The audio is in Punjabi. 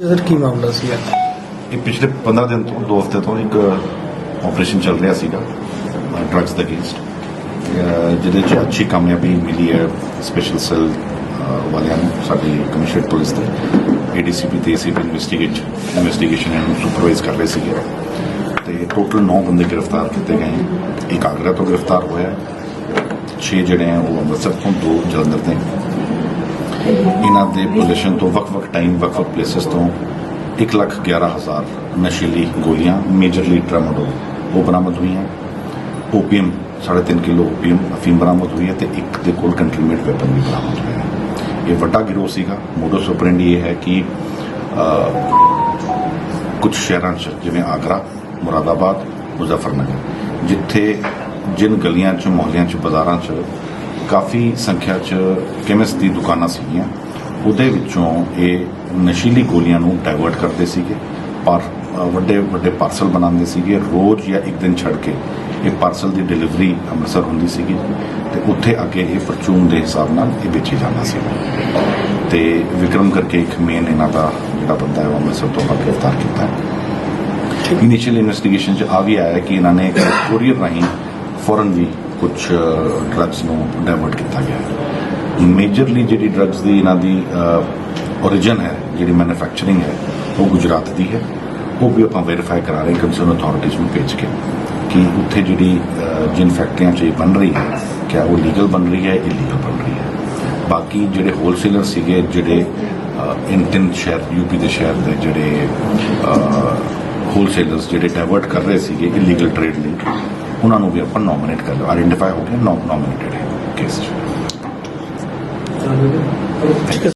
ਸਰ ਕੀ ਮਾਮਲਾ ਸੀ ਅੱਜ ਇਹ ਪਿਛਲੇ 15 ਦਿਨ ਤੋਂ, ਦੋ ਹਫ਼ਤੇ ਤੋਂ ਇੱਕ ਆਪਰੇਸ਼ਨ ਚੱਲ ਰਿਹਾ ਸੀਗਾ ਡਰੱਗਸ ਦੇ ਅਗੇਂਸਟ ਜਿਹਦੇ 'ਚ ਅੱਛੀ ਕਾਮਯਾਬੀ ਮਿਲੀ ਹੈ ਸਪੈਸ਼ਲ ਸੈੱਲ ਵਾਲਿਆਂ ਨੂੰ, ਸਾਡੀ ਕਮਿਸ਼ਨਰ ਪੁਲਿਸ ਦੇ। ਏਡੀਸੀਪੀ ਤੇ ਏਸੀਪੀ ਇਨਵੈਸਟੀਗੇਟ ਇਨਵੈਸਟੀਗੇਸ਼ਨ ਨੂੰ ਸੁਪਰਵਾਈਜ਼ ਕਰ ਰਹੇ ਸੀਗੇ। ਤੇ ਟੋਟਲ 9 ਬੰਦੇ ਗ੍ਰਿਫਤਾਰ ਕੀਤੇ ਗਏ ਇੱਕ ਆਗਰਾ ਤੋਂ ਗ੍ਰਿਫਤਾਰ ਹੋਇਆ 6 ਜਿਹੜੇ ਹੈ ਉਹ ਅੰਮ੍ਰਿਤਸਰ ਤੋਂ, ਦੋ ਜਲੰਧਰ ਦੇ। ਇਹਨਾਂ ਦੇ ਪੋਜੀਸ਼ਨ ਤੋਂ ਵੱਖ-ਵੱਖ ਟਾਈਮ ਵੱਖ-ਵੱਖ ਪਲੇਸਸ ਤੋਂ 111000 ਨਸ਼ੀਲੀ ਗੋਲੀਆਂ ਮੇਜਰਲੀ ਟ੍ਰਾਮਾਡੋਲ ਉਹ ਬਰਾਮਦ ਹੋਈਆਂ। ਓਪੀਐਮ 3.5 ਕਿਲੋ ਓਪੀਐਮ ਅਫੀਮ ਬਰਾਮਦ ਹੋਈ ਹੈ ਤੇ ਇੱਕ ਦੇ ਕੋਲ ਕੰਟਰੀਮੇਟ ਵੈਪਨ ਵੀ ਬਰਾਮਦ ਹੋਇਆ ਇਹ ਵੱਡਾ ਗਿਰੋਹ ਸੀਗਾ। ਮੋਡਸ ਆਪਰੈਂਡੀ ਇਹ ਹੈ ਕਿ ਕੁਝ ਸ਼ਹਿਰਾਂ 'ਚ, ਜਿਵੇਂ ਆਗਰਾ, ਮੁਰਾਦਾਬਾਦ, ਮੁਜ਼ਫਰਨਗਰ, ਜਿੱਥੇ ਜਿਨ ਗਲੀਆਂ 'ਚ, ਮੁਹੱਲਿਆਂ 'ਚ, ਬਾਜ਼ਾਰਾਂ 'ਚ ਕਾਫੀ ਸੰਖਿਆ 'ਚ ਕੈਮਿਸਟ ਦੀ ਦੁਕਾਨਾਂ ਸੀਗੀਆਂ। ਉਹਦੇ ਵਿੱਚੋਂ ਇਹ ਨਸ਼ੀਲੀ ਗੋਲੀਆਂ ਨੂੰ ਡਾਇਵਰਟ ਕਰਦੇ ਸੀਗੇ। ਪਰ ਵੱਡੇ ਵੱਡੇ ਪਾਰਸਲ ਬਣਾਉਂਦੇ ਸੀਗੇ। ਰੋਜ਼ ਜਾਂ ਇੱਕ ਦਿਨ ਛੱਡ ਕੇ ਇਹ ਪਾਰਸਲ ਦੀ ਡਿਲੀਵਰੀ ਅੰਮ੍ਰਿਤਸਰ ਹੁੰਦੀ ਸੀਗੀ। ਤੇ ਉੱਥੇ ਅੱਗੇ ਇਹ ਪਰਚੂਨ ਦੇ ਹਿਸਾਬ ਨਾਲ ਇਹ ਵੇਚੀ ਜਾਂਦਾ ਸੀ। ਤੇ ਵਿਕਰਮ ਕਰਕੇ ਇੱਕ ਮੇਨ ਇਹਨਾਂ ਦਾ ਜਿਹੜਾ ਬੰਦਾ ਹੈ ਉਹ ਅੰਮ੍ਰਿਤਸਰ ਤੋਂ ਬਾਅਦ ਗ੍ਰਿਫਤਾਰ ਕੀਤਾ। ਹੈ ਇਨੀਸ਼ੀਅਲ ਇਨਵੈਸਟੀਗੇਸ਼ਨ 'ਚ ਆ ਵੀ ਆਇਆ ਕਿ ਇਹਨਾਂ ਨੇ ਕੋਰੀਅਰ ਰਾਹੀਂ ਫੋਰਨ ਵੀ ਕੁਝ ਡਰੱਗਸ ਨੂੰ ਡਾਇਵਰਟ ਕੀਤਾ ਗਿਆ ਹੈ। ਮੇਜਰਲੀ ਜਿਹੜੀ ਡਰੱਗਸ ਦੀ ਇਹਨਾਂ ਦੀ origin ਹੈ, ਜਿਹੜੀ ਮੈਨੂਫੈਕਚਰਿੰਗ ਹੈ, ਉਹ ਗੁਜਰਾਤ ਦੀ ਹੈ। ਉਹ ਵੀ ਆਪਾਂ ਵੈਰੀਫਾਈ ਕਰਾ ਰਹੇ ਕੰਸਰਨ ਅਥਾਰਟੀਜ਼ ਨੂੰ ਭੇਜ ਕੇ ਕਿ ਉੱਥੇ ਜਿਹੜੀ ਜਿਨ ਫੈਕਟਰੀਆਂ 'ਚ ਇਹ ਬਣ ਰਹੀ ਹੈ, ਕਿਆ ਉਹ ਲੀਗਲ ਬਣ ਰਹੀ ਹੈ ਇਲੀਗਲ ਬਣ ਰਹੀ ਹੈ। ਬਾਕੀ ਜਿਹੜੇ ਹੋਲਸੇਲਰ ਸੀਗੇ, ਜਿਹੜੇ ਇਨ ਤਿੰਨ ਸ਼ਹਿਰ ਯੂਪੀ ਦੇ ਸ਼ਹਿਰ ਦੇ ਜਿਹੜੇ ਹੋਲਸੇਲਰਸ ਜਿਹੜੇ ਡਾਇਵਰਟ ਕਰ ਰਹੇ ਸੀਗੇ ਇਲੀਗਲ ਟ੍ਰੇਡ ਲਈ ਉਹਨਾਂ ਨੂੰ ਵੀ ਆਪਾਂ ਨੋਮੀਨੇਟ ਕਰ ਲਿਆ ਆਇਡੈਂਟੀਫਾਈ ਹੋ ਗਿਆ ਨੋਮੀਨੇਟਡ ਹੈ ਕੇਸ 'ਚ।